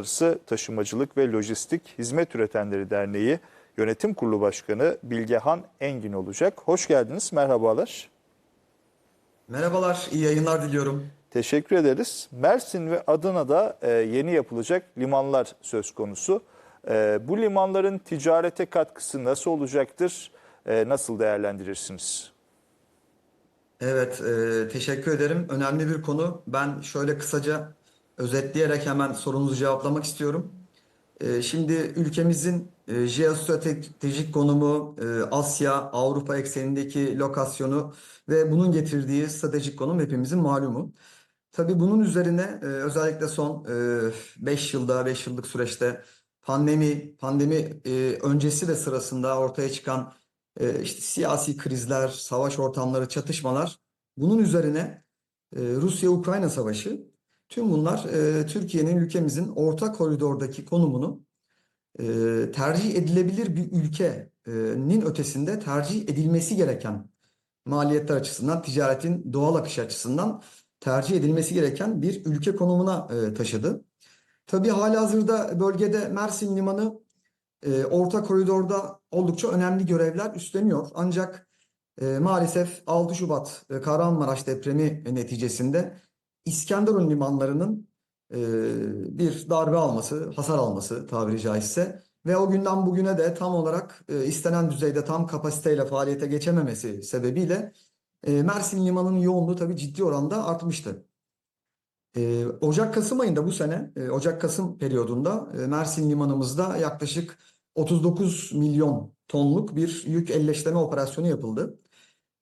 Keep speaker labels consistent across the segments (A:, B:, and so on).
A: Uluslararası Taşımacılık ve Lojistik Hizmet Üretenleri Derneği Yönetim Kurulu Başkanı Bilgehan Engin olacak. Hoş geldiniz, merhabalar.
B: Merhabalar, iyi yayınlar diliyorum.
A: Teşekkür ederiz. Mersin ve Adana'da e, yeni yapılacak limanlar söz konusu. E, bu limanların ticarete katkısı nasıl olacaktır? E, nasıl değerlendirirsiniz?
B: Evet, teşekkür ederim. Önemli bir konu. Ben şöyle kısaca özetleyerek hemen sorunuzu cevaplamak istiyorum. E, şimdi ülkemizin e, jeostratejik konumu, e, Asya, Avrupa eksenindeki lokasyonu ve bunun getirdiği stratejik konum hepimizin malumu. Tabii bunun üzerine e, özellikle son 5 yılda, 5 yıllık süreçte pandemi, pandemi öncesi ve sırasında ortaya çıkan işte siyasi krizler, savaş ortamları, çatışmalar, bunun üzerine Rusya-Ukrayna savaşı, tüm bunlar e, Türkiye'nin ülkemizin orta koridordaki konumunu e, tercih edilebilir bir ülkenin ötesinde tercih edilmesi gereken maliyetler açısından, ticaretin doğal akış açısından tercih edilmesi gereken bir ülke konumuna e, taşıdı. Tabii halihazırda bölgede Mersin Limanı e, orta koridorda oldukça önemli görevler üstleniyor. Ancak e, maalesef 6 Şubat e, Kahramanmaraş depremi neticesinde İskenderun limanlarının e, bir darbe alması, hasar alması tabiri caizse ve o günden bugüne de tam olarak e, istenen düzeyde tam kapasiteyle faaliyete geçememesi sebebiyle e, Mersin limanının yoğunluğu tabii ciddi oranda artmıştı. E, Ocak-Kasım ayında bu sene, e, Ocak-Kasım periyodunda e, Mersin limanımızda yaklaşık 39 milyon tonluk bir yük elleştirme operasyonu yapıldı.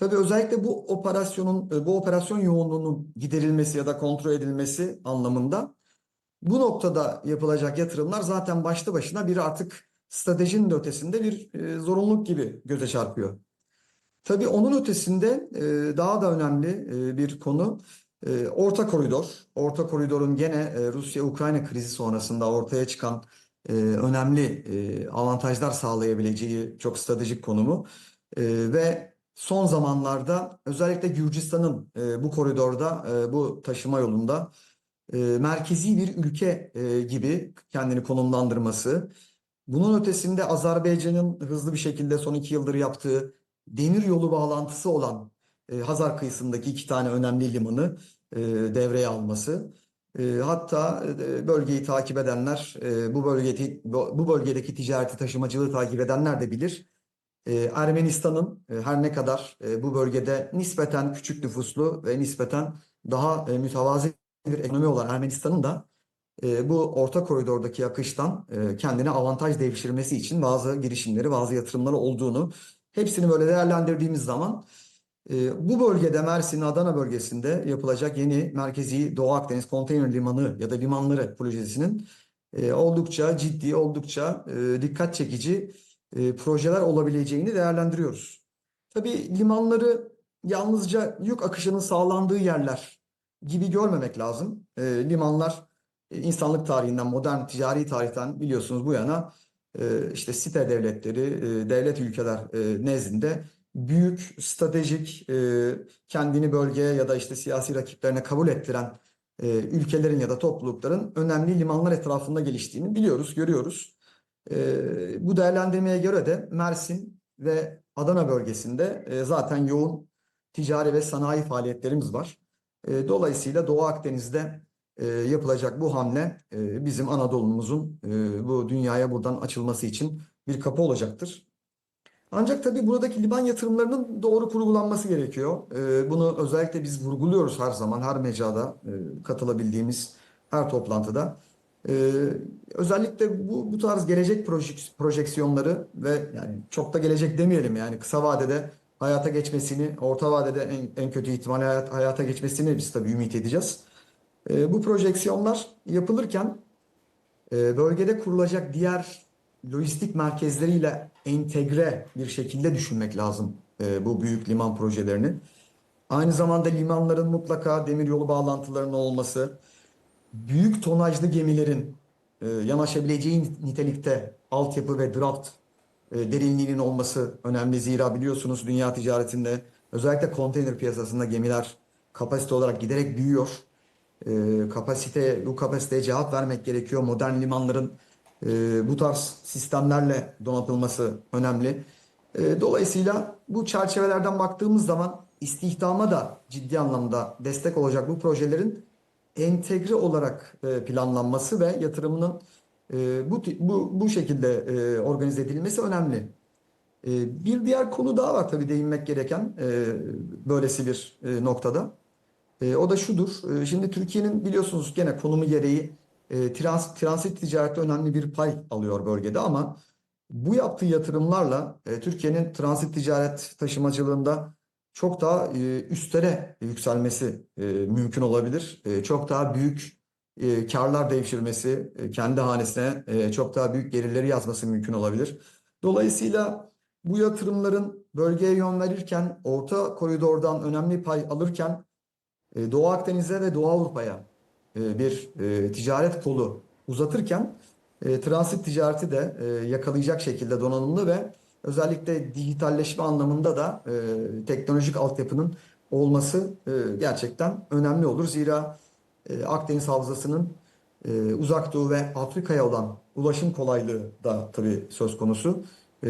B: Tabii özellikle bu operasyonun, e, bu operasyon yoğunluğunun giderilmesi ya da kontrol edilmesi anlamında bu noktada yapılacak yatırımlar zaten başlı başına bir artık stratejinin de ötesinde bir e, zorunluluk gibi göze çarpıyor. Tabii onun ötesinde e, daha da önemli bir konu orta koridor. Orta koridorun gene Rusya-Ukrayna krizi sonrasında ortaya çıkan önemli avantajlar sağlayabileceği çok stratejik konumu ve son zamanlarda özellikle Gürcistan'ın e, bu koridorda e, bu taşıma yolunda e, merkezi bir ülke e, gibi kendini konumlandırması. Bunun ötesinde Azerbaycan'ın hızlı bir şekilde son iki yıldır yaptığı demir yolu bağlantısı olan e, Hazar kıyısındaki iki tane önemli limanı e, devreye alması. E, hatta e, bölgeyi takip edenler, e, bu bölgedeki bu bölgedeki ticareti taşımacılığı takip edenler de bilir. E, Ermenistan'ın e, her ne kadar e, bu bölgede nispeten küçük nüfuslu ve nispeten daha e, mütevazi bir ekonomi olan Ermenistan'ın da bu orta koridordaki akıştan kendine avantaj devşirmesi için bazı girişimleri, bazı yatırımları olduğunu hepsini böyle değerlendirdiğimiz zaman bu bölgede Mersin, Adana bölgesinde yapılacak yeni merkezi Doğu Akdeniz Konteyner Limanı ya da limanları projesinin oldukça ciddi, oldukça dikkat çekici e, projeler olabileceğini değerlendiriyoruz. Tabii limanları yalnızca yük akışının sağlandığı yerler gibi görmemek lazım. E, limanlar e, insanlık tarihinden, modern ticari tarihten biliyorsunuz bu yana e, işte site devletleri, e, devlet ülkeler e, nezdinde büyük, stratejik, e, kendini bölgeye ya da işte siyasi rakiplerine kabul ettiren e, ülkelerin ya da toplulukların önemli limanlar etrafında geliştiğini biliyoruz, görüyoruz. E, bu değerlendirmeye göre de Mersin ve Adana bölgesinde e, zaten yoğun ticari ve sanayi faaliyetlerimiz var. E, dolayısıyla Doğu Akdeniz'de e, yapılacak bu hamle e, bizim Anadolu'muzun e, bu dünyaya buradan açılması için bir kapı olacaktır. Ancak tabii buradaki liman yatırımlarının doğru kurgulanması gerekiyor. E, bunu özellikle biz vurguluyoruz her zaman, her mecrada e, katılabildiğimiz her toplantıda. E, özellikle bu, bu tarz gelecek projek- projeksiyonları ve yani çok da gelecek demeyelim yani kısa vadede hayata geçmesini, orta vadede en, en kötü ihtimalle hayat, hayata geçmesini biz tabii ümit edeceğiz. E, bu projeksiyonlar yapılırken e, bölgede kurulacak diğer lojistik merkezleriyle entegre bir şekilde düşünmek lazım e, bu büyük liman projelerini. Aynı zamanda limanların mutlaka demiryolu bağlantılarının olması, büyük tonajlı gemilerin e, yanaşabileceği nitelikte altyapı ve draft e, derinliğinin olması önemli. Zira biliyorsunuz dünya ticaretinde özellikle konteyner piyasasında gemiler kapasite olarak giderek büyüyor. e, kapasite bu kapasiteye cevap vermek gerekiyor. Modern limanların e, bu tarz sistemlerle donatılması önemli. E, dolayısıyla bu çerçevelerden baktığımız zaman istihdama da ciddi anlamda destek olacak bu projelerin entegre olarak e, planlanması ve yatırımının e, bu bu bu şekilde e, organize edilmesi önemli. Bir diğer konu daha var tabii değinmek gereken böylesi bir noktada. O da şudur. Şimdi Türkiye'nin biliyorsunuz gene konumu gereği trans, transit ticarette önemli bir pay alıyor bölgede ama bu yaptığı yatırımlarla Türkiye'nin transit ticaret taşımacılığında çok daha e, üstlere yükselmesi e, mümkün olabilir. E, Çok daha büyük e, karlar devşirmesi, e, kendi hanesine e, çok daha büyük gelirleri yazması mümkün olabilir. Dolayısıyla bu yatırımların bölgeye yön verirken, Orta Koridor'dan önemli pay alırken e, Doğu Akdeniz'e ve Doğu Avrupa'ya e, bir e, ticaret kolu uzatırken e, transit ticareti de e, yakalayacak şekilde donanımlı ve özellikle dijitalleşme anlamında da e, teknolojik altyapının olması e, gerçekten önemli olur. Zira e, Akdeniz Havzası'nın e, Uzak Doğu ve Afrika'ya olan ulaşım kolaylığı da tabii söz konusu. E,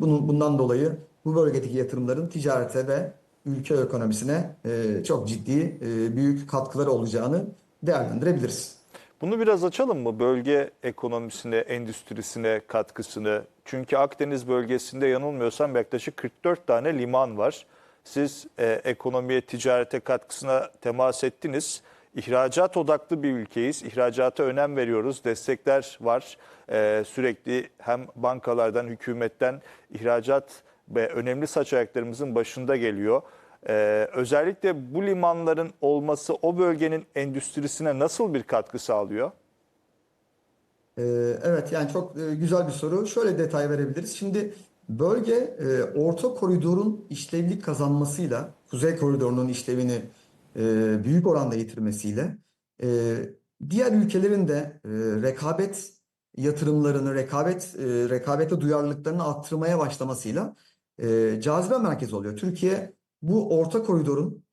B: bunun bundan dolayı bu bölgedeki yatırımların ticarete ve ülke ekonomisine e, çok ciddi e, büyük katkıları olacağını değerlendirebiliriz.
A: Bunu biraz açalım mı? Bölge ekonomisine, endüstrisine katkısını. Çünkü Akdeniz bölgesinde yanılmıyorsam yaklaşık 44 tane liman var. Siz e, ekonomiye, ticarete katkısına temas ettiniz. İhracat odaklı bir ülkeyiz. İhracata önem veriyoruz. Destekler var. E, sürekli hem bankalardan, hükümetten ihracat ve önemli saç ayaklarımızın başında geliyor. Ee, özellikle bu limanların olması o bölgenin endüstrisine nasıl bir katkı sağlıyor?
B: Ee, Evet yani çok e, güzel bir soru. Şöyle detay verebiliriz. Şimdi bölge e, Orta Koridor'un işlevlik kazanmasıyla Kuzey Koridor'un işlevini e, büyük oranda yitirmesiyle diğer ülkelerin de rekabet yatırımlarını, rekabet rekabete duyarlılıklarını arttırmaya başlamasıyla cazibe merkezi oluyor. Türkiye bu Orta Koridor'un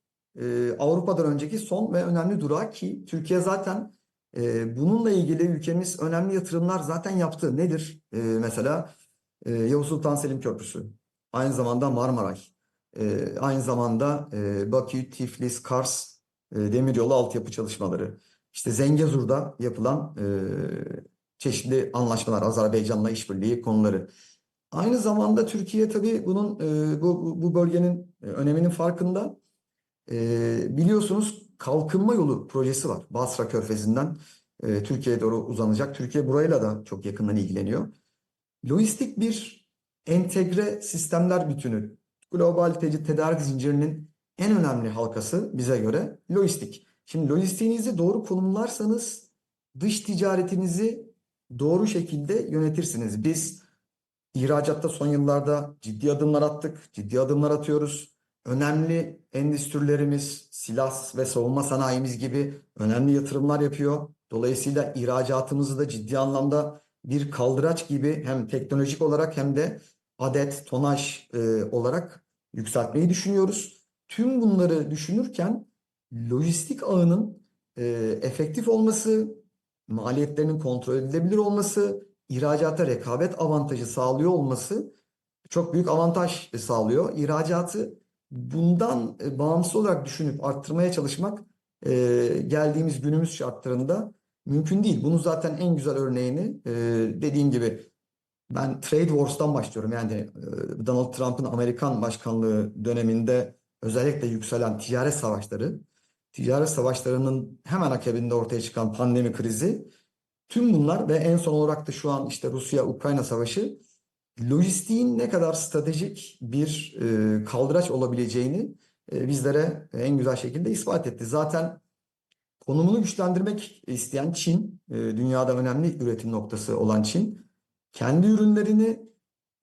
B: Avrupa'dan önceki son ve önemli durağı ki Türkiye zaten ee, bununla ilgili ülkemiz önemli yatırımlar zaten yaptı. Nedir? Ee, mesela e, Yavuz Sultan Selim Köprüsü, aynı zamanda Marmaray, e, aynı zamanda e, Bakü, Tiflis, Kars e, demiryolu altyapı çalışmaları. İşte Zengezur'da yapılan e, çeşitli anlaşmalar, Azerbaycan'la işbirliği konuları. Aynı zamanda Türkiye tabii bunun e, bu, bu- bölgenin e, öneminin farkında. E, biliyorsunuz kalkınma yolu projesi var. Basra Körfezi'nden e, Türkiye'ye doğru uzanacak. Türkiye burayla da çok yakından ilgileniyor. Lojistik bir entegre sistemler bütünü. Global te- tedarik zincirinin en önemli halkası bize göre lojistik. Şimdi lojistiğinizi doğru konumlarsanız dış ticaretinizi doğru şekilde yönetirsiniz. Biz ihracatta son yıllarda ciddi adımlar attık, ciddi adımlar atıyoruz. Önemli endüstrilerimiz, silah ve savunma sanayimiz gibi önemli yatırımlar yapıyor. Dolayısıyla ihracatımızı da ciddi anlamda bir kaldıraç gibi hem teknolojik olarak hem de adet, tonaj e, olarak yükseltmeyi düşünüyoruz. Tüm bunları düşünürken lojistik ağının e, efektif olması, maliyetlerinin kontrol edilebilir olması, ihracata rekabet avantajı sağlıyor olması çok büyük avantaj sağlıyor. İhracatı bundan e, bağımsız olarak düşünüp arttırmaya çalışmak e, geldiğimiz günümüz şartlarında mümkün değil. Bunun zaten en güzel örneğini e, dediğim gibi ben Trade Wars'tan başlıyorum. Yani e, Donald Trump'ın Amerikan başkanlığı döneminde özellikle yükselen ticaret savaşları, ticaret savaşlarının hemen akabinde ortaya çıkan pandemi krizi, tüm bunlar ve en son olarak da şu an işte Rusya-Ukrayna savaşı lojistiğin ne kadar stratejik bir e, kaldıraç olabileceğini e, bizlere en güzel şekilde ispat etti. Zaten konumunu güçlendirmek isteyen Çin, e, dünyada önemli üretim noktası olan Çin, kendi ürünlerini,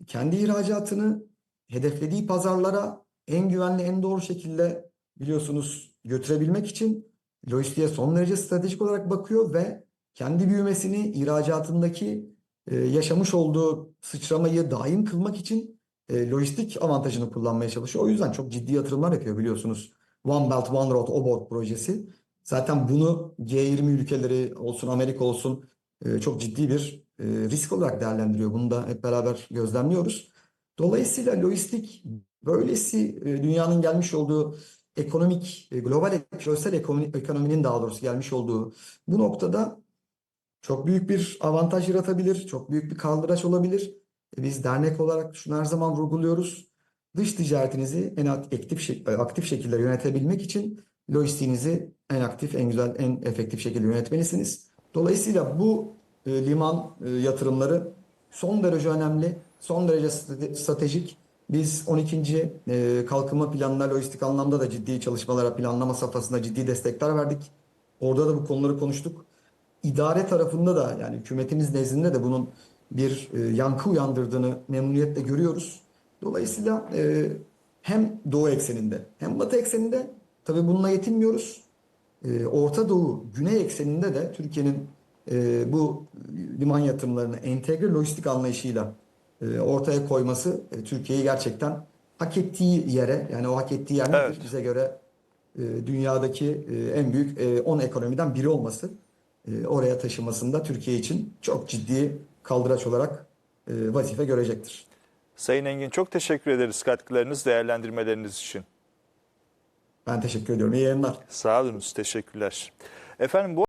B: kendi ihracatını hedeflediği pazarlara en güvenli, en doğru şekilde biliyorsunuz götürebilmek için lojistiğe son derece stratejik olarak bakıyor ve kendi büyümesini ihracatındaki e, yaşamış olduğu sıçramayı daim kılmak için e, lojistik avantajını kullanmaya çalışıyor. O yüzden çok ciddi yatırımlar yapıyor biliyorsunuz. One Belt One Road Obor projesi Zaten bunu G20 ülkeleri olsun, Amerika olsun e, çok ciddi bir e, risk olarak değerlendiriyor. Bunu da hep beraber gözlemliyoruz. Dolayısıyla lojistik böylesi e, dünyanın gelmiş olduğu ekonomik, e, global küresel ekonomi, ekonominin daha doğrusu gelmiş olduğu bu noktada çok büyük bir avantaj yaratabilir, çok büyük bir kaldıraç olabilir. E, Biz dernek olarak şunu her zaman vurguluyoruz. Dış ticaretinizi en aktif, şek- aktif şekilde yönetebilmek için lojistiğinizi en aktif, en güzel, en efektif şekilde yönetmelisiniz. Dolayısıyla bu e, liman e, yatırımları son derece önemli, son derece strate- stratejik. Biz 12. e, kalkınma planına lojistik anlamda da ciddi çalışmalara, planlama safhasında ciddi destekler verdik. Orada da bu konuları konuştuk. İdare tarafında da yani hükümetimiz nezdinde de bunun bir e, yankı uyandırdığını memnuniyetle görüyoruz. Dolayısıyla e, hem Doğu ekseninde hem Batı ekseninde tabii bununla yetinmiyoruz. E, Orta Doğu, Güney ekseninde de Türkiye'nin e, bu liman yatırımlarını entegre lojistik anlayışıyla e, ortaya koyması e, Türkiye'yi gerçekten hak ettiği yere yani o hak ettiği yer?
A: Evet.
B: Bize göre e, dünyadaki e, en büyük e, 10 ekonomiden biri olması e, oraya taşımasında Türkiye için çok ciddi kaldıraç olarak e, vazife görecektir.
A: Sayın Engin çok teşekkür ederiz katkılarınız, değerlendirmeleriniz için.
B: Ben teşekkür ediyorum. İyi yayınlar.
A: Sağ olunuz, teşekkürler. Efendim bu